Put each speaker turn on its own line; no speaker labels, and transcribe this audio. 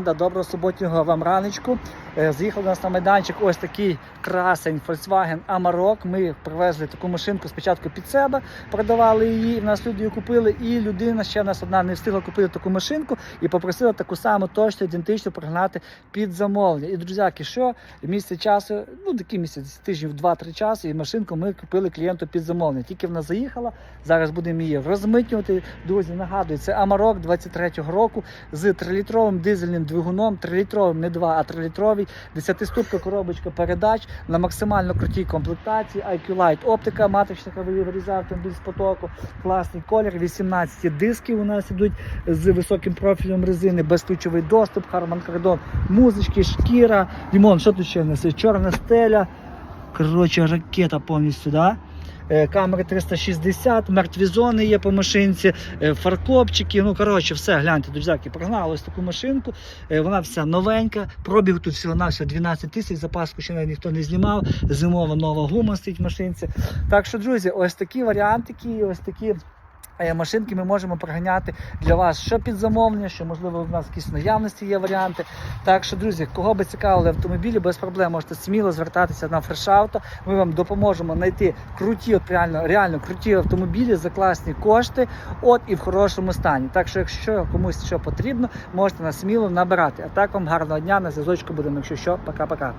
Доброго суботнього вам раночку. Е, Заїхав до нас на майданчик ось такий красень Volkswagen Amarok. Ми привезли таку машинку спочатку під себе, продавали її. В нас люди її купили, і людина ще нас одна не встигла купити таку машинку і попросила таку саму точно ідентично пригнати під замовлення. І друзяки, що місяць часу, ну такий місяць, тижнів 2-3 часу, і машинку ми купили клієнту під замовлення. Тільки вона заїхала. Зараз будемо її розмитнювати. Друзі, нагадую, це Amarok 23-го року з 3-літровим дизельним двигуном, 3-літровим, не 2, а 3-літровий, 10-ступка коробочка передач на максимально крутій комплектації. IQ Light оптика, матричника вирізав автомобіль з потоку, класний колір, 18 дисків у нас ідуть з високим профілем резини, безключовий доступ, Harman Kardon, музички, шкіра. Дімон, що тут ще в нас? Чорна стеля. Коротше, ракета повністю, да? Е, Камери 360, мертві зони є по машинці, е, фаркопчики. Ну, коротше, все, гляньте, друзяки, прогнали ось таку машинку. Е, Вона вся новенька. Пробіг тут всього на 12 тисяч, запаску ще навіть ніхто не знімав. Зимова нова гума стоїть в машинці. Так що, друзі, ось такі варіантики, ось такі. Машинки ми можемо проганяти для вас що під замовлення, що можливо в нас якісь наявності є варіанти. Так що, друзі, кого би цікавили автомобілі, без проблем можете сміло звертатися на фрешауто. Ми вам допоможемо знайти круті, от реально, реально круті автомобілі за класні кошти, от і в хорошому стані. Так що, якщо комусь що потрібно, можете нас сміло набирати. А так вам гарного дня на зв'язочку будемо. Якщо що, пока-пока.